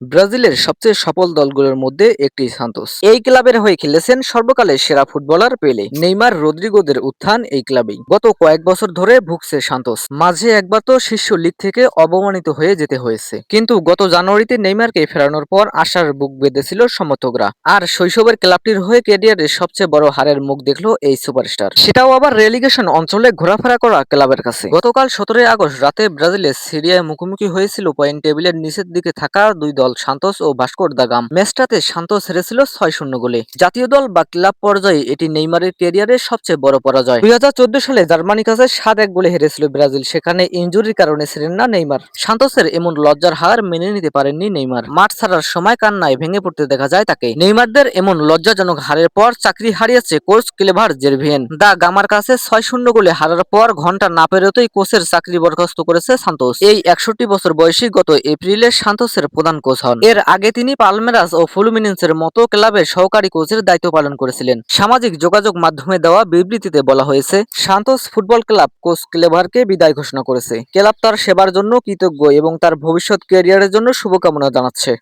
ব্রাজিলের সবচেয়ে সফল দলগুলোর মধ্যে একটি সান্তোস। এই ক্লাবের হয়ে খেলেছেন সর্বকালের সেরা ফুটবলার পেলে। নেইমার রদ্রিগোদের উত্থান এই ক্লাবেই। গত কয়েক বছর ধরে ভুগছে সান্তোস। মাঝে একবার তো শীর্ষ লিগ থেকে অবমানিত হয়ে যেতে হয়েছে। কিন্তু গত জানুয়ারিতে নেইমারকে ফেরানোর পর আশার বুক বেঁধেছিল সমর্থকরা। আর শৈশবের ক্লাবটির হয়ে ক্যারিয়ারের সবচেয়ে বড় হারের মুখ দেখল এই সুপারস্টার। সেটাও আবার রেলিগেশন অঞ্চলে ঘোরাফেরা করা ক্লাবের কাছে। গতকাল সতেরোই আগস্ট রাতে ব্রাজিলের সিরিয়ায় মুখোমুখি হয়েছিল পয়েন্ট টেবিলের নিচের দিকে থাকা দুই দল। সান্তোস ও ভাস্কর দা গাম। ম্যাচটাতে সান্তোস হেরেছিল ছয় শূন্য গোলে। জাতীয় দল বা ক্লাব পর্যায়ে এটি নেইমারের ক্যারিয়ারের সবচেয়ে বড় পরাজয়। দুই সালে জার্মানির কাছে সাত এক গোলে হেরেছিল ব্রাজিল। সেখানে ইনজুরির কারণে ছিলেন না নেইমার। সান্তোসের এমন লজ্জার হার মেনে নিতে পারেননি নেইমার। মাঠ ছাড়ার সময় কান্নায় ভেঙে পড়তে দেখা যায় তাকে। নেইমারদের এমন লজ্জাজনক হারের পর চাকরি হারিয়েছে কোচ ক্লেভার জেরভিয়েন। দা গামার কাছে ছয় শূন্য গোলে হারার পর ঘণ্টা না পেরোতেই কোচের চাকরি বরখাস্ত করেছে সান্তোস। এই একষট্টি বছর বয়সী গত এপ্রিলে সান্তোসের প্রধান কোচ হন। এর আগে তিনি পালমেরাস ও ফুলমিনেন্সের মতো ক্লাবের সহকারী কোচের দায়িত্ব পালন করেছিলেন। সামাজিক যোগাযোগ মাধ্যমে দেওয়া বিবৃতিতে বলা হয়েছে, সান্তোস ফুটবল ক্লাব কোচ ক্লেভারকে বিদায় ঘোষণা করেছে। ক্লাব তার সেবার জন্য কৃতজ্ঞ এবং তার ভবিষ্যৎ ক্যারিয়ারের জন্য শুভকামনা জানাচ্ছে।